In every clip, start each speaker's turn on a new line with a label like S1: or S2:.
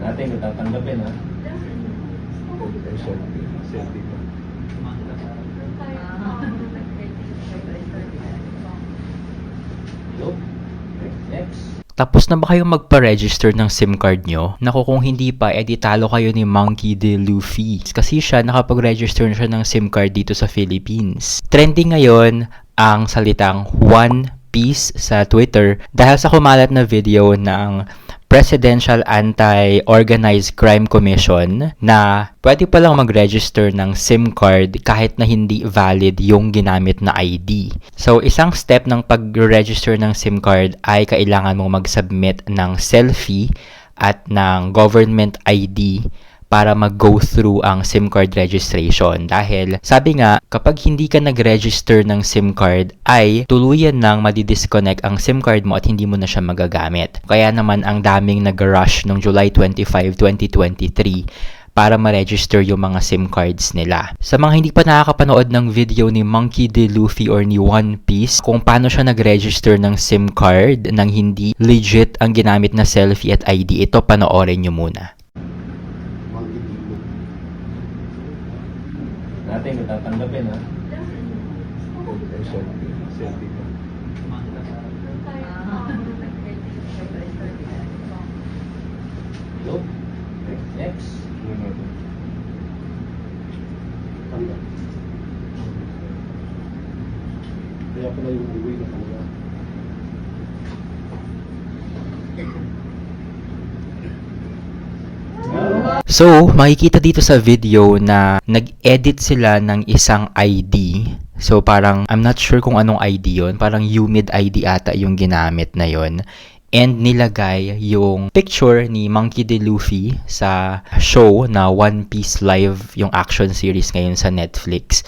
S1: Natin tatanggapin ha.
S2: Selfie.
S3: Tapos na ba kayong magpa-register ng SIM card nyo? Naku, kung hindi pa, edi talo kayo ni Monkey D. Luffy. Kasi siya, nakapag-register na siya ng SIM card dito sa Philippines. Trending ngayon ang salitang One Piece sa Twitter dahil sa kumalat na video ng Presidential Anti-Organized Crime Commission na pwede palang mag-register ng SIM card kahit na hindi valid yung ginamit na ID. So, isang step ng pag-register ng SIM card ay kailangan mong mag-submit ng selfie at ng government ID para mag-go through ang SIM card registration. Dahil sabi nga, kapag hindi ka nag-register ng SIM card, ay tuluyan nang madidisconnect ang SIM card mo at hindi mo na siya magagamit. Kaya naman ang daming nag-rush noong July 25, 2023 para ma-register yung mga SIM cards nila. Sa mga hindi pa nakakapanood ng video ni Monkey D. Luffy or ni One Piece kung paano siya nag-register ng SIM card nang hindi legit ang ginamit na selfie at ID, ito panoorin nyo muna.
S1: Natin tatanggapin ha. Yo. Next.
S2: Kaya pala yung uwi na
S3: So, makikita dito sa video na nag-edit sila ng isang ID. So, parang, I'm not sure kung anong ID yon Parang humid ID ata yung ginamit na yon And nilagay yung picture ni Monkey D. Luffy sa show na One Piece Live, yung action series ngayon sa Netflix.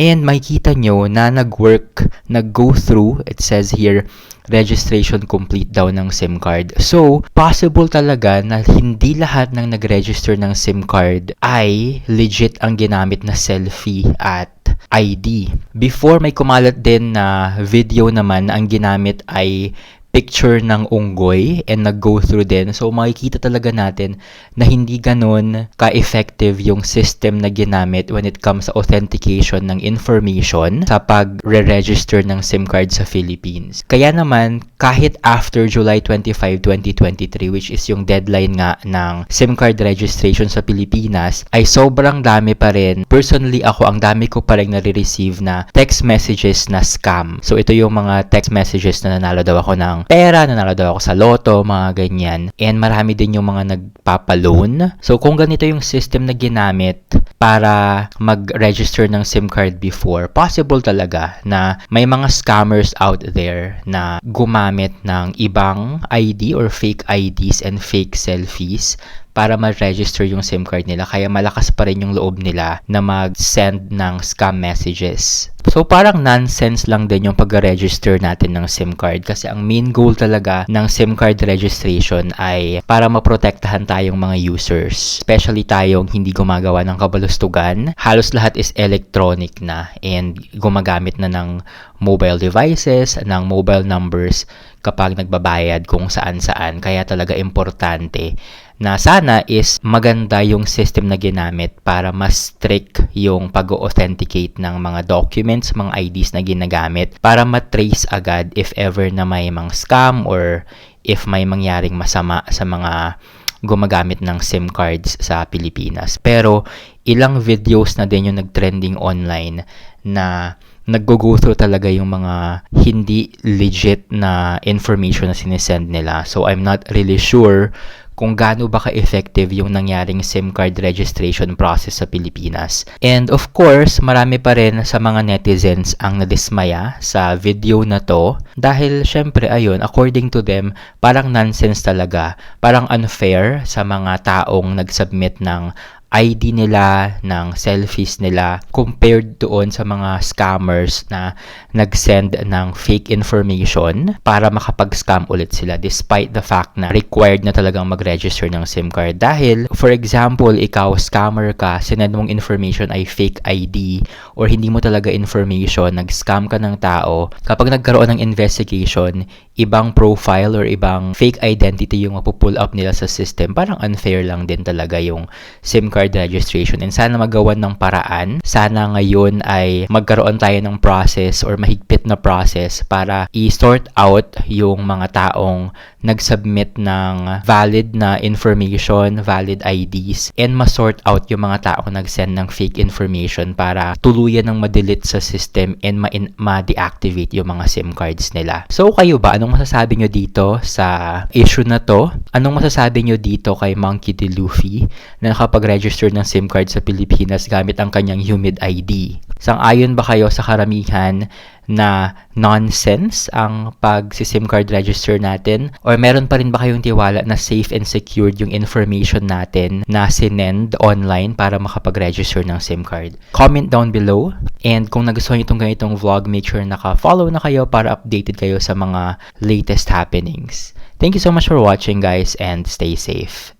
S3: And makikita nyo na nag-work, nag-go through, it says here, registration complete daw ng SIM card. So, possible talaga na hindi lahat ng nag-register ng SIM card ay legit ang ginamit na selfie at ID. Before may kumalat din na video naman na ang ginamit ay picture ng unggoy and nag-go through din. So, makikita talaga natin na hindi ganun ka-effective yung system na ginamit when it comes sa authentication ng information sa pag-re-register ng SIM card sa Philippines. Kaya naman, kahit after July 25, 2023, which is yung deadline nga ng SIM card registration sa Pilipinas, ay sobrang dami pa rin. Personally, ako, ang dami ko pa rin nare-receive na text messages na scam. So, ito yung mga text messages na nanalo daw ako ng pera, nanalo daw ako sa loto, mga ganyan. And marami din yung mga nagpapaloan. So, kung ganito yung system na ginamit para mag-register ng SIM card before, possible talaga na may mga scammers out there na gumamit ng ibang ID or fake IDs and fake selfies para ma-register yung SIM card nila. Kaya malakas pa rin yung loob nila na mag-send ng scam messages. So parang nonsense lang din yung pag-register natin ng SIM card kasi ang main goal talaga ng SIM card registration ay para maprotektahan tayong mga users. Especially tayong hindi gumagawa ng kabalustugan. Halos lahat is electronic na and gumagamit na ng mobile devices, ng mobile numbers kapag nagbabayad kung saan-saan. Kaya talaga importante na sana is maganda yung system na ginamit para mas strict yung pag-authenticate ng mga documents, mga IDs na ginagamit para matrace agad if ever na may mga scam or if may mangyaring masama sa mga gumagamit ng SIM cards sa Pilipinas. Pero ilang videos na din yung nagtrending online na nag-go talaga yung mga hindi legit na information na sinesend nila. So I'm not really sure kung gaano ba ka-effective yung nangyaring SIM card registration process sa Pilipinas. And of course, marami pa rin sa mga netizens ang nadismaya sa video na to dahil syempre ayun, according to them, parang nonsense talaga, parang unfair sa mga taong nag-submit ng ID nila, ng selfies nila, compared doon sa mga scammers na nag-send ng fake information para makapag-scam ulit sila despite the fact na required na talagang mag-register ng SIM card. Dahil, for example, ikaw, scammer ka, sinend mong information ay fake ID or hindi mo talaga information, nag-scam ka ng tao, kapag nagkaroon ng investigation, ibang profile or ibang fake identity yung mapupull up nila sa system, parang unfair lang din talaga yung SIM card registration. And sana magawan ng paraan. Sana ngayon ay magkaroon tayo ng process or mahigpit na process para i-sort out yung mga taong nag-submit ng valid na information, valid IDs, and ma-sort out yung mga taong nag-send ng fake information para tuluyan ng ma-delete sa system and ma- ma-deactivate yung mga SIM cards nila. So, kayo ba? Anong masasabi nyo dito sa issue na to? Anong masasabi nyo dito kay Monkey D. Luffy na nakapag-register ng SIM card sa Pilipinas gamit ang kanyang humid ID? Sang-ayon ba kayo sa karamihan na nonsense ang pag-SIM card register natin? Or meron pa rin ba kayong tiwala na safe and secured yung information natin na sinend online para makapag-register ng SIM card? Comment down below. And kung nagustuhan nyo itong ganitong vlog, make sure naka-follow na kayo para updated kayo sa mga latest happenings. Thank you so much for watching guys and stay safe.